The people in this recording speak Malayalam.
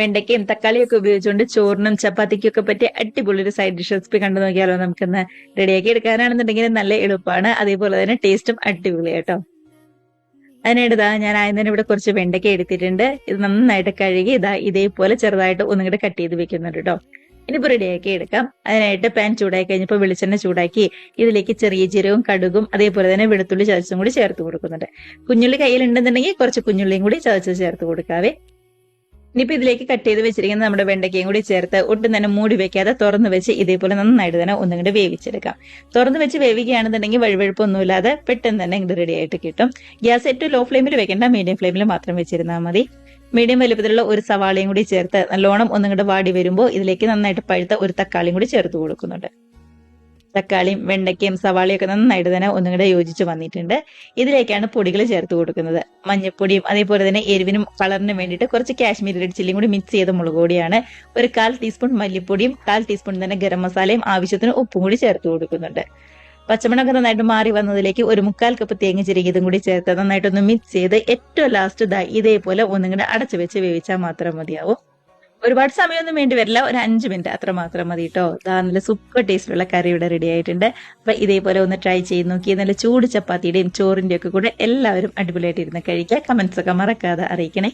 വെണ്ടയ്ക്കയും തക്കാളിയും ഒക്കെ ഉപയോഗിച്ചുകൊണ്ട് ചോറിനും ചപ്പാത്തിക്കൊക്കെ പറ്റിയ അടിപൊളി ഒരു സൈഡ് ഡിഷ് റെസിപ്പി കണ്ടു നോക്കിയാലോ നമുക്കിന്ന് റെഡിയാക്കി എടുക്കാനാണെന്നുണ്ടെങ്കിൽ നല്ല എളുപ്പമാണ് അതേപോലെ തന്നെ ടേസ്റ്റും അടിപൊളിയാട്ടോ. അതിനായിട്ട് ഇതാ ഞാൻ ആദ്യം തന്നെ ഇവിടെ കുറച്ച് വെണ്ടയ്ക്ക എടുത്തിട്ടുണ്ട്. ഇത് നന്നായിട്ട് കഴുകി ഇതാ ഇതേപോലെ ചെറുതായിട്ട് ഒന്നും കൂടെ കട്ട് ചെയ്ത് വെക്കുന്നുണ്ട് കേട്ടോ ഇനിയിപ്പോൾ റെഡിയാക്കി എടുക്കാം. അതിനായിട്ട് പാൻ ചൂടാക്കി കഴിഞ്ഞപ്പോൾ വെളിച്ചെണ്ണ ചൂടാക്കി ഇതിലേക്ക് ചെറിയ ജീരകവും കടുകും അതേപോലെ തന്നെ വെളുത്തുള്ളി ചതച്ചും കൂടി ചേർത്ത് കൊടുക്കുന്നുണ്ട്. കുഞ്ഞുള്ളി കയ്യിലുണ്ടെന്നുണ്ടെങ്കിൽ കുറച്ച് കുഞ്ഞുള്ളിയും കൂടി ചതച്ച് ചേർത്ത് കൊടുക്കാവേ. ഇനിയിപ്പോ ഇതിലേക്ക് കട്ട് ചെയ്ത് വെച്ചിരിക്കുന്ന നമ്മുടെ വെണ്ടയ്ക്കയും കൂടി ചേർത്ത് ഒട്ടും തന്നെ മൂടി വെക്കാതെ തുറന്നു വെച്ച് ഇതേപോലെ നന്നായിട്ട് തന്നെ ഒന്നും കൂടി വേവിച്ചെടുക്കാം. തുറന്നു വെച്ച് വേവിക്കുകയാണെന്നുണ്ടെങ്കിൽ വഴുവഴുപ്പൊന്നുമില്ലാതെ പെട്ടെന്ന് തന്നെ ഇങ്ങോട്ട് റെഡി ആയിട്ട് കിട്ടും. ഗ്യാസ് ഏറ്റവും ലോ ഫ്ലെയിമിൽ വെക്കേണ്ട മീഡിയം ഫ്ലെയിമിൽ മാത്രം വെച്ചിരുന്നാൽ മതി. മീഡിയം വലുപ്പത്തിലുള്ള ഒരു സവാളയും കൂടി ചേർത്ത് നല്ലോണം ഒന്നും കൂടെ വാടി വരുമ്പോൾ ഇതിലേക്ക് നന്നായിട്ട് പഴുത്ത ഒരു തക്കാളിയും കൂടി ചേർത്ത് കൊടുക്കുന്നുണ്ട്. തക്കാളിയും വെണ്ടയ്ക്കയും സവാളയൊക്കെ നന്നായിട്ട് തന്നെ ഒന്നും കൂടെ യോജിച്ച് വന്നിട്ടുണ്ട്. ഇതിലേക്കാണ് പൊടികൾ ചേർത്ത് കൊടുക്കുന്നത്. മഞ്ഞൾപ്പൊടിയും അതേപോലെ തന്നെ എരിവിനും കളറിനും വേണ്ടിയിട്ട് കുറച്ച് കാശ്മീരി റെഡ് ചില്ലിയും കൂടി മിക്സ് ചെയ്ത മുളക് പൊടിയാണ്. ഒരു കാൽ ടീസ്പൂൺ മല്ലിപ്പൊടിയും കാൽ ടീസ്പൂൺ തന്നെ ഗരം മസാലയും ആവശ്യത്തിന് ഉപ്പും കൂടി ചേർത്ത് കൊടുക്കുന്നുണ്ട്. പച്ചമുളക് നന്നായിട്ട് മാറി വന്നതിലേക്ക് ഒരു മുക്കാൽ കപ്പ് തേങ്ങ ചിരകിയതും കൂടി ചേർത്ത് നന്നായിട്ടൊന്ന് മിക്സ് ചെയ്ത് ഏറ്റവും ലാസ്റ്റ് ഇതാ ഇതേപോലെ ഒന്നും കൂടെ അടച്ചു വെച്ച് വേവിച്ചാൽ മാത്രം മതിയാവും. ഒരുപാട് സമയമൊന്നും വേണ്ടി വരില്ല. ഒരു അഞ്ച് മിനിറ്റ് അത്ര മാത്രം മതി കേട്ടോ ഇതാ നല്ല സൂപ്പർ ടേസ്റ്റിലുള്ള കറി ഇവിടെ റെഡി ആയിട്ടുണ്ട്. അപ്പൊ ഇതേപോലെ ഒന്ന് ട്രൈ ചെയ്ത് നോക്കി. നല്ല ചൂട് ചപ്പാത്തിയുടെയും ചോറിന്റെയും ഒക്കെ കൂടെ എല്ലാവരും അടിപൊളിയായിട്ട് ഇരുന്ന് കഴിക്കുക. കമന്റ്സ് ഒക്കെ മറക്കാതെ അറിയിക്കണേ.